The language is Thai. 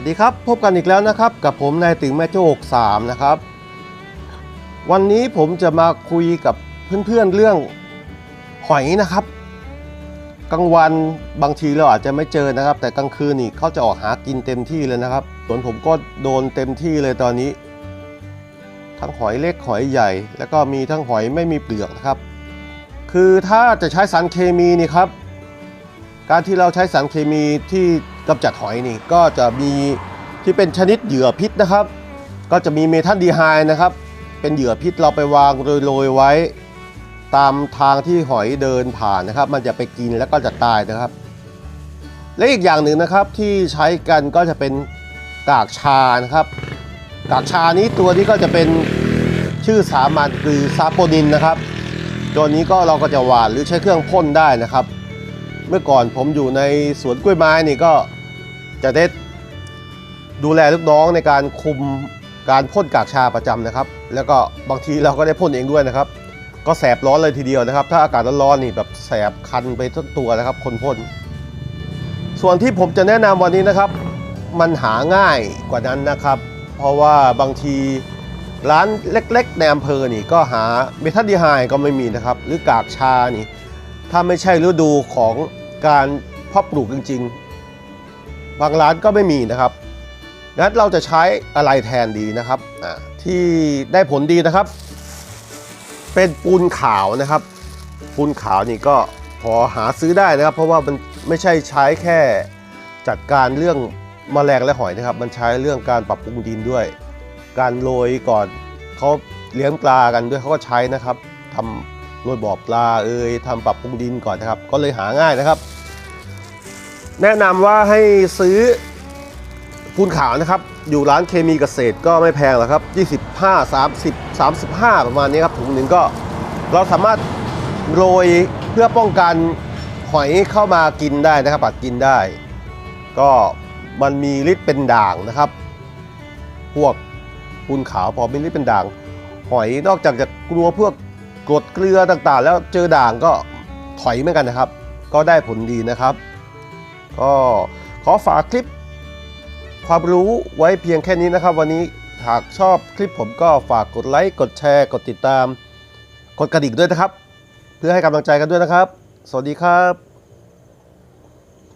สวัสดีครับ พบกันอีกแล้วนะครับ กับผมนายตึงแม่โจ้กสามนะครับ วันนี้ผมจะมาคุยกับเพื่อนๆเรื่องหอยนะครับ กลางวันบางทีเราอาจจะไม่เจอนะครับ แต่กลางคืนนี่เขาจะออกหากินเต็มที่เลยนะครับส่วนผมก็โดนเต็มที่เลยตอนนี้ ทั้งหอยเล็กหอยใหญ่ แล้วก็มีทั้งหอยไม่มีเปลือกนะครับ คือถ้าจะใช้สารเคมีนี่ครับ การที่เราใช้สารเคมีที่ กำจัดหอยนี่ก็จะมีที่เป็นชนิดเหยื่อพิษนะครับ ก็จะมีเมทัลดีไฮนะครับ เป็นเหยื่อพิษเราไปวางโรยๆไว้ ตามทางที่หอยเดินผ่านนะครับ มันจะไปกินแล้วก็จะตายนะครับ และอีกอย่างหนึ่งนะครับที่ใช้กันก็จะเป็นกากชานะครับ กากชานี้ตัวนี้ก็จะเป็นชื่อสามัญคือซาโปนินนะครับ ตัวนี้ก็เราก็จะหวานหรือใช้เครื่องพ่นได้นะครับ เมื่อก่อนผมอยู่ในสวนกล้วยไม้นี่ก็ จะได้ดูแลลูกน้องในการคุมการพ่นกากชาประจำนะครับ แล้วก็บางทีเราก็ได้พ่นเองด้วยนะครับ ก็แสบร้อนเลยทีเดียวนะครับ ถ้าอากาศร้อนๆนี่แบบแสบคันไปทั้งตัวนะครับ คนพ่นส่วนที่ผมจะแนะนำวันนี้นะครับ มันหาง่ายกว่านั้นนะครับ เพราะว่าบางทีร้านเล็กๆในอำเภอนี่ก็หาเมทัลดีไฮก็ไม่มีนะครับ หรือกากชานี่ ถ้าไม่ใช่ฤดูของการเพาะปลูกจริงๆ บางร้านก็ไม่มีนะครับงั้นเราจะใช้อะไรแทนดีนะครับที่ได้ผลดีนะครับ เป็นปูนขาวนะครับ ปูนขาวนี่ก็พอหาซื้อได้นะครับ เพราะว่ามันไม่ใช่ใช้แค่จัดการเรื่องแมลงและหอยนะครับ มันใช้เรื่องการปรับปรุงดินด้วย การโรยก่อนเขาเลี้ยงปลากันด้วยเขาก็ใช้นะครับทำโรยบ่อปลาเอ่ยทำปรับปรุงดินก่อนนะครับ ก็เลยหาง่ายนะครับ แนะนำว่าให้ซื้อปูนขาวนะครับ อยู่ร้านเคมีเกษตรก็ไม่แพงหรอกครับ 25 30 35 ประมาณนี้ครับถุงหนึ่งก็เราสามารถโรยเพื่อป้องกันหอยเข้ามากินได้นะครับปัดกินได้ ก็มันมีฤทธิ์เป็นด่างนะครับ พวกปูนขาวพอมีฤทธิ์เป็นด่าง หอยนอกจากจะกลัวพวกกรดเกลือต่างๆ แล้วเจอด่างก็ถอยเหมือนกันนะครับ ก็ได้ผลดีนะครับ ก็ขอฝากคลิปความรู้ไว้เพียงแค่นี้นะครับ วันนี้หากชอบคลิปผมก็ฝากกดไลค์กดแชร์กดติดตาม กดกระดิ่งด้วยนะครับ เพื่อให้กำลังใจกันด้วยนะครับ สวัสดีครับ